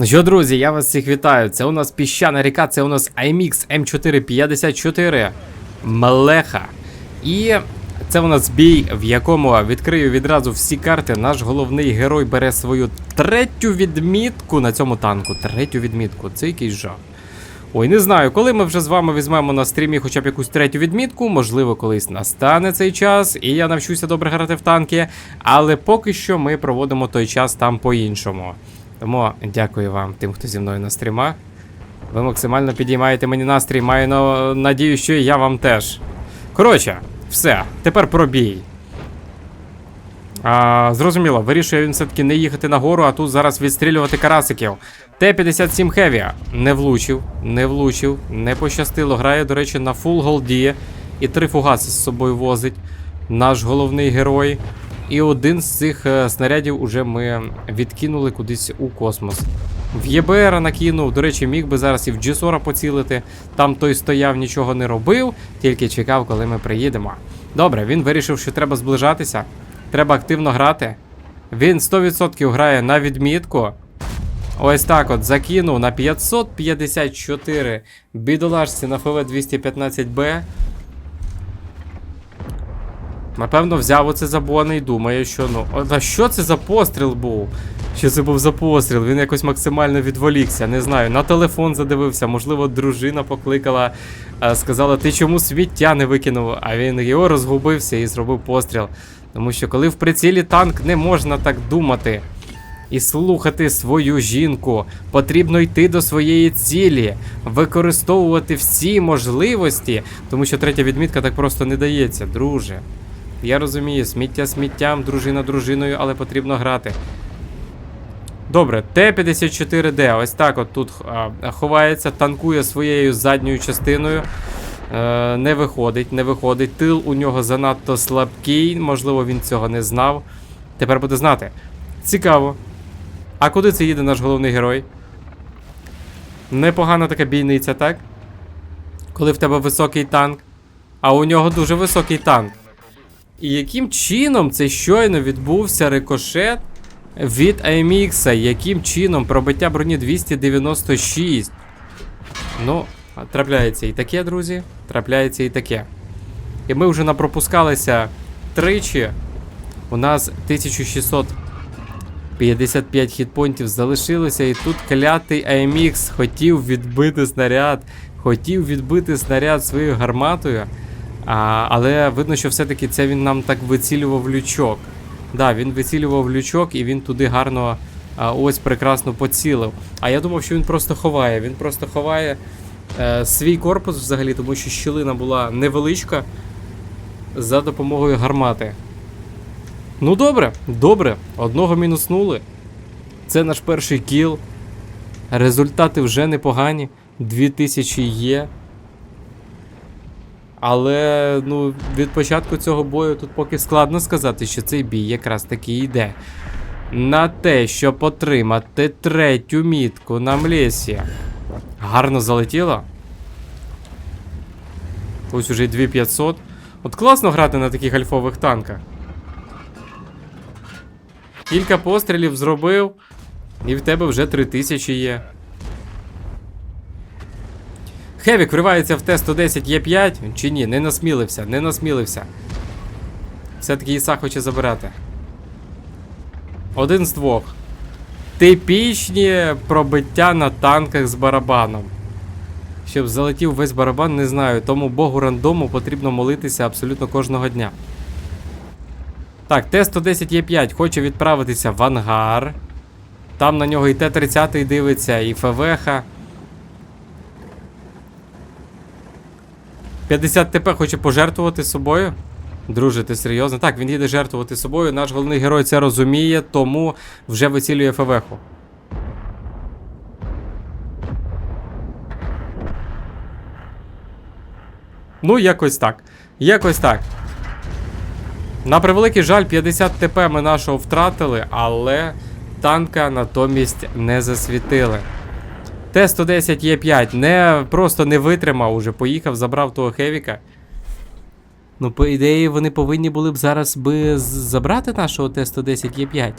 Ну що, друзі, я вас всіх вітаю. Це у нас піщана ріка, це у нас IMX M454 Мелеха. І це у нас бій, в якому відкрию відразу всі карти. Наш головний герой бере свою третю відмітку на цьому танку. Третю відмітку. Це якийсь жах. Ой, не знаю, коли ми вже з вами візьмемо на стрімі хоча б якусь третю відмітку, можливо, колись настане цей час, і я навчуся добре грати в танки. Але поки що ми проводимо той час там по-іншому. Тому дякую вам, тим, хто зі мною на стрімах. Ви максимально підіймаєте мені настрій, маю на... надію, що і я вам теж. Коротше, все, тепер про бій. А, зрозуміло, вирішує він все-таки не їхати нагору, а тут зараз відстрілювати карасиків. Т-57 Heavy не влучив, не влучив, не пощастило. Грає, до речі, на фул голді. І три фугаси з собою возить наш головний герой. І один з цих е, снарядів уже ми відкинули кудись у космос. В ЄБР накинув, до речі, міг би зараз і в Джесора поцілити. Там той стояв, нічого не робив, тільки чекав, коли ми приїдемо. Добре, він вирішив, що треба зближатися. Треба активно грати. Він 100% грає на відмітку. Ось так от закинув на 554 бідолашці на ФВ-215Б. Напевно, взяв оце забони і думає, що ну. А що це за постріл був? Що це був за постріл? Він якось максимально відволікся, не знаю. На телефон задивився, можливо, дружина покликала, е, сказала, ти чому сміття не викинув? А він його розгубився і зробив постріл. Тому що коли в прицілі танк не можна так думати і слухати свою жінку. Потрібно йти до своєї цілі, використовувати всі можливості, тому що третя відмітка так просто не дається, друже. Я розумію, сміття сміттям, дружина дружиною, але потрібно грати. Добре, Т-54Д, ось так от тут а, ховається, танкує своєю задньою частиною. Е, не виходить, не виходить. Тил у нього занадто слабкий, можливо, він цього не знав. Тепер буде знати. Цікаво. А куди це їде наш головний герой? Непогана така бійниця, так? Коли в тебе високий танк, а у нього дуже високий танк. І яким чином це щойно відбувся рикошет від AMX? Яким чином пробиття броні 296? Ну, трапляється і таке, друзі. Трапляється і таке. І ми вже напропускалися тричі. У нас 1600 55 хітпонтів залишилося, і тут клятий AMX хотів відбити снаряд, хотів відбити снаряд своєю гарматою. А, але видно, що все-таки це він нам так вицілював лючок. Да, він вицілював лючок і він туди гарно а, ось прекрасно поцілив. А я думав, що він просто ховає. Він просто ховає е, свій корпус взагалі, тому що щілина була невеличка за допомогою гармати. Ну добре, добре, одного мінуснули. Це наш перший кіл. Результати вже непогані. 2000 є. Але ну, від початку цього бою тут поки складно сказати, що цей бій якраз таки йде. На те, щоб отримати третю мітку на Млесі. Гарно залетіло. Ось уже й 2500. От класно грати на таких альфових танках. Кілька пострілів зробив, і в тебе вже 3000 є. Хевік вривається в Т-110 Є5. Чи ні, не насмілився, не насмілився. Все-таки Іса хоче забирати. Один з двох. Типічні пробиття на танках з барабаном. Щоб залетів весь барабан, не знаю. Тому богу рандому потрібно молитися абсолютно кожного дня. Так, Т-110Е5 хоче відправитися в ангар. Там на нього і Т-30 дивиться, і ФВХ. 50 ТП хоче пожертвувати собою. Друже, ти серйозно? Так, він їде жертвувати собою. Наш головний герой це розуміє, тому вже вицілює ФВХу. Ну, якось так. Якось так. На превеликий жаль, 50 ТП ми нашого втратили, але танка натомість не засвітили. Т-110 Є5 не, просто не витримав уже, поїхав, забрав того Хевіка. Ну, по ідеї, вони повинні були б зараз би забрати нашого Т-110 Є5.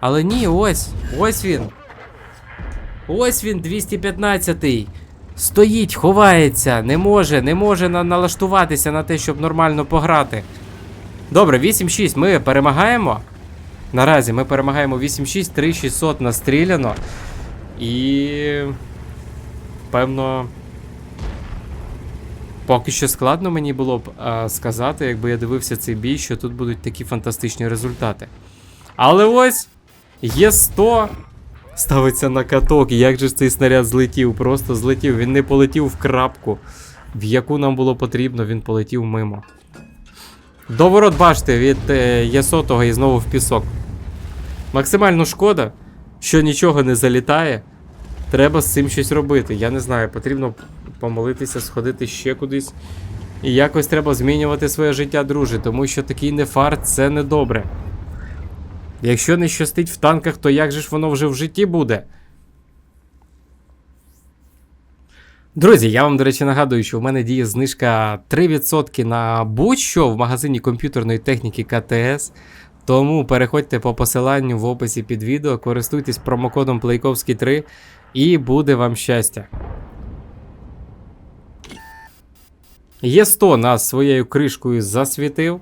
Але ні, ось, ось він. Ось він, 215-й. Стоїть, ховається, не може, не може на- налаштуватися на те, щоб нормально пограти. Добре, 8-6. Ми перемагаємо. Наразі ми перемагаємо 8-6, 3600 настріляно. І. Певно. Поки що складно мені було б а, сказати, якби я дивився цей бій, що тут будуть такі фантастичні результати. Але ось є 100. Ставиться на каток. Як же цей снаряд злетів? Просто злетів. Він не полетів в крапку, в яку нам було потрібно, він полетів мимо. Доворот бачите, від е, Ясотого і знову в пісок. Максимально шкода, що нічого не залітає. Треба з цим щось робити. Я не знаю, потрібно помолитися, сходити ще кудись. І якось треба змінювати своє життя, друже, тому що такий нефарт це не добре. Якщо не щастить в танках, то як же ж воно вже в житті буде? Друзі, я вам, до речі, нагадую, що в мене діє знижка 3% на будь-що в магазині комп'ютерної техніки КТС. Тому переходьте по посиланню в описі під відео, користуйтесь промокодом Плейковський 3 і буде вам щастя. Є 100 нас своєю кришкою засвітив.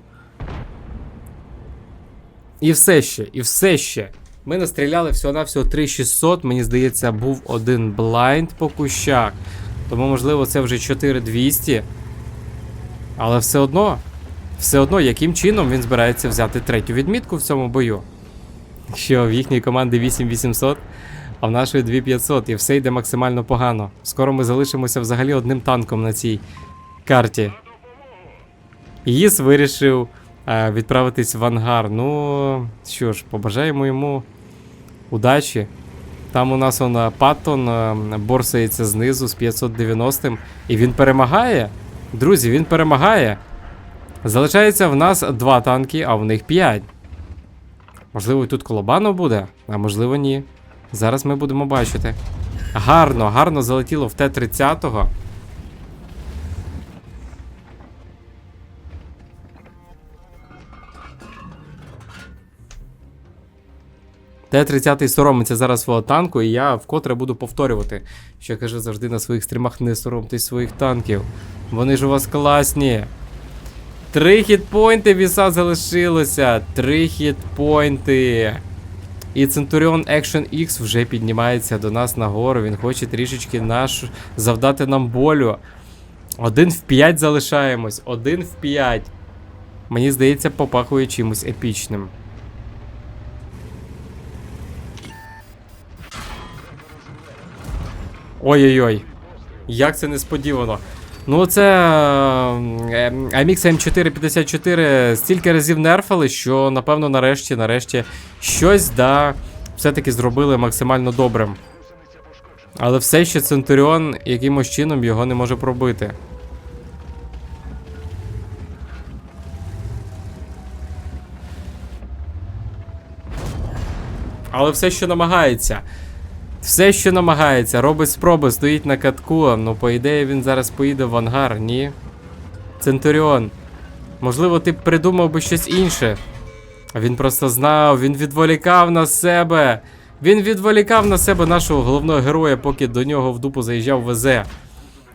І все ще, і все ще. Ми настріляли всього-навсього 3600. Мені здається, був один блайнд по кущах. Тому, можливо, це вже 4200. Але все одно, все одно, яким чином він збирається взяти третю відмітку в цьому бою. Що в їхньої команди 8800, а в нашої 2500, і все йде максимально погано. Скоро ми залишимося взагалі одним танком на цій карті. Їс вирішив е, відправитись в ангар. Ну, що ж, побажаємо йому удачі. Там у нас он е, Паттон е, борсається знизу з 590 і він перемагає. Друзі, він перемагає. Залишається в нас два танки, а в них 5. Можливо, тут колобано буде, а можливо, ні. Зараз ми будемо бачити. Гарно, гарно залетіло в Т-30. Т-30 соромиться зараз свого танку, і я вкотре буду повторювати, що я кажу завжди на своїх стрімах не соромтесь своїх танків. Вони ж у вас класні. Три хітпойнти віса залишилося. Три хітпойнти. І Centurion Action X вже піднімається до нас нагору. Він хоче трішечки наш завдати нам болю. Один в 5 залишаємось. Один в 5. Мені здається, попахує чимось епічним. Ой-ой-ой. Як це несподівано. Ну, це е, MX M454 стільки разів нерфали, що напевно нарешті, нарешті щось да все-таки зробили максимально добрим. Але все ще Центуріон якимось чином його не може пробити. Але все ще намагається. Все, що намагається, робить спроби, стоїть на катку. Ну, по ідеї, він зараз поїде в ангар, ні. Центуріон. Можливо, ти б придумав би щось інше. Він просто знав, він відволікав на себе. Він відволікав на себе нашого головного героя, поки до нього в дупу заїжджав ВЗ.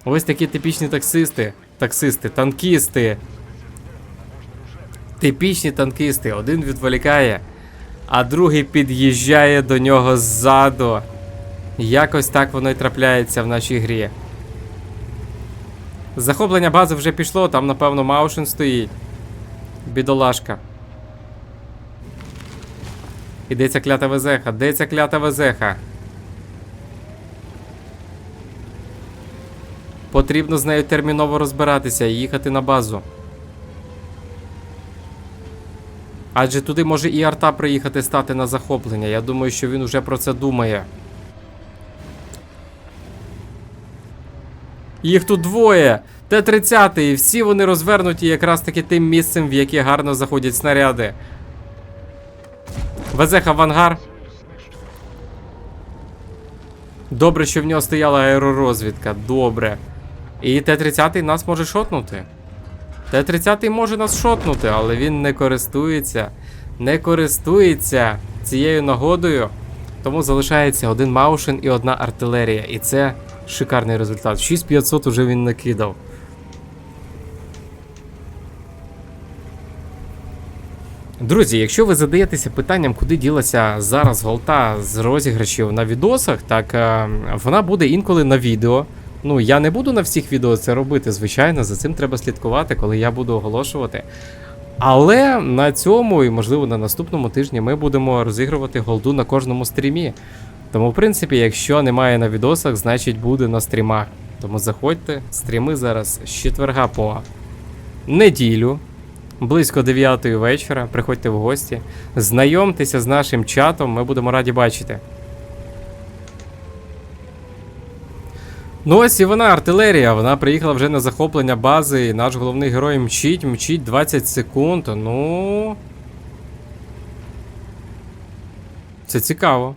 Ось такі типічні таксисти. Таксисти, танкісти. Типічні танкісти. Один відволікає, а другий під'їжджає до нього ззаду. Якось так воно й трапляється в нашій грі. Захоплення бази вже пішло, там, напевно, Маушен стоїть. Бідолашка. І де ця клята везеха? Де ця клята везеха? Потрібно з нею терміново розбиратися і їхати на базу. Адже туди може і арта приїхати стати на захоплення. Я думаю, що він уже про це думає. Їх тут двоє. Т-30, і всі вони розвернуті якраз таки тим місцем, в яке гарно заходять снаряди. Везеха в ангар. Добре, що в нього стояла аеророзвідка. Добре. І Т-30 нас може шотнути. Т-30 може нас шотнути, але він не користується. Не користується цією нагодою. тому залишається один маушен і одна артилерія. І це шикарний результат. 6500 уже він накидав. Друзі, якщо ви задаєтеся питанням, куди ділася зараз голта з розіграшів на відосах, так е, вона буде інколи на відео. Ну, я не буду на всіх відео це робити, звичайно, за цим треба слідкувати, коли я буду оголошувати. Але на цьому і, можливо, на наступному тижні ми будемо розігрувати голду на кожному стрімі. Тому, в принципі, якщо немає на відосах, значить буде на стрімах. Тому заходьте, стріми зараз з четверга по неділю, близько 9 вечора. Приходьте в гості, знайомтеся з нашим чатом, ми будемо раді бачити. Ну ось і вона, артилерія. Вона приїхала вже на захоплення бази. І наш головний герой мчить, мчить 20 секунд. Ну. Це цікаво.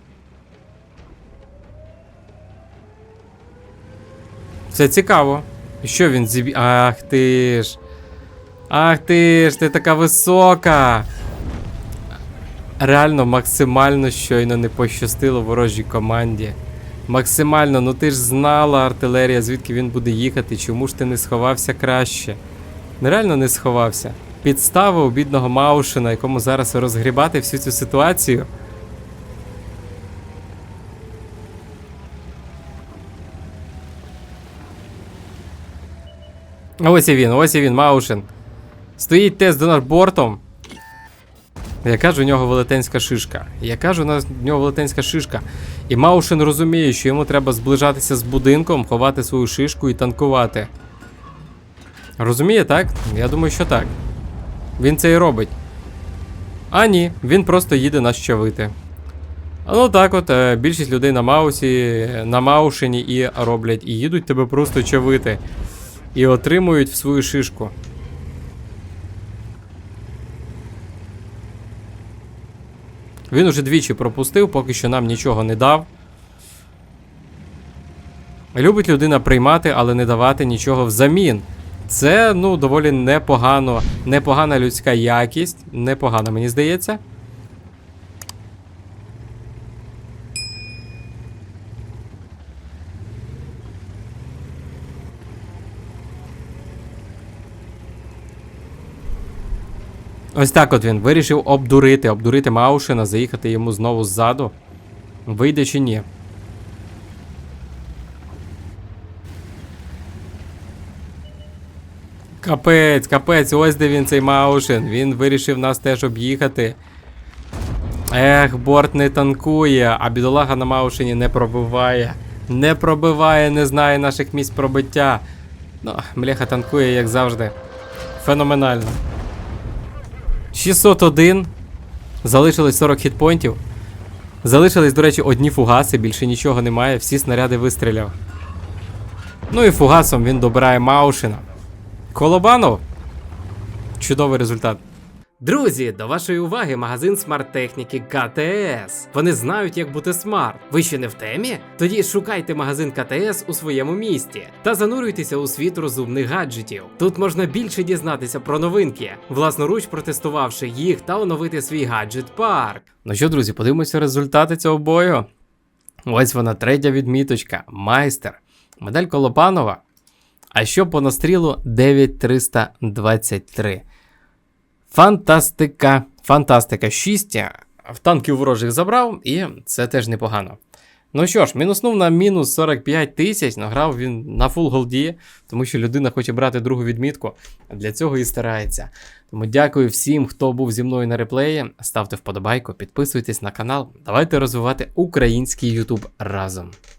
Це цікаво. Що він зіб'є. Ах ти ж. Ах ти ж, ти така висока. Реально максимально щойно не пощастило ворожій команді. Максимально, ну ти ж знала артилерія, звідки він буде їхати, чому ж ти не сховався краще? Нереально не сховався. Підстава у бідного Маушина, якому зараз розгрібати всю цю ситуацію. Ось і він, ось і він, Маушин. Стоїть тест до наш бортом. Яка ж у нього велетенська шишка? Яка ж у нас у нього велетенська шишка? І Маушин розуміє, що йому треба зближатися з будинком, ховати свою шишку і танкувати. Розуміє, так? Я думаю, що так. Він це і робить. А ні, він просто їде нас щавити. Ну так от, е, більшість людей на Маусі, на Маушині і роблять, і їдуть тебе просто чавити. І отримують в свою шишку. Він уже двічі пропустив, поки що нам нічого не дав. Любить людина приймати, але не давати нічого взамін. Це, ну, доволі непогано, непогана людська якість. Непогана, мені здається. Ось так от він вирішив обдурити, обдурити Маушина, заїхати йому знову ззаду. Вийде чи ні? Капець, капець, ось де він цей Маушин. Він вирішив нас теж об'їхати. Ех, борт не танкує, а бідолага на Маушині не пробиває. Не пробиває, не знає наших місць пробиття. Ну, мляха танкує, як завжди. Феноменально. 601. Залишилось 40 хітпоінтів. Залишились, до речі, одні фугаси, більше нічого немає, всі снаряди вистріляв. Ну і фугасом він добирає Маушина. Колобанов. Чудовий результат. Друзі, до вашої уваги магазин смарт-техніки КТС. Вони знають, як бути смарт. Ви ще не в темі? Тоді шукайте магазин КТС у своєму місті та занурюйтеся у світ розумних гаджетів. Тут можна більше дізнатися про новинки, власноруч протестувавши їх та оновити свій гаджет парк. Ну що, друзі, подивимося результати цього бою. Ось вона третя відміточка. Майстер. Медаль Колопанова. А що по настрілу 9323. Фантастика. Фантастика. 6 в танків ворожих забрав, і це теж непогано. Ну що ж, мінуснув на мінус 45 тисяч, награв він на фул голді, тому що людина хоче брати другу відмітку. Для цього і старається. Тому дякую всім, хто був зі мною на реплеї. Ставте вподобайку, підписуйтесь на канал. Давайте розвивати український YouTube разом.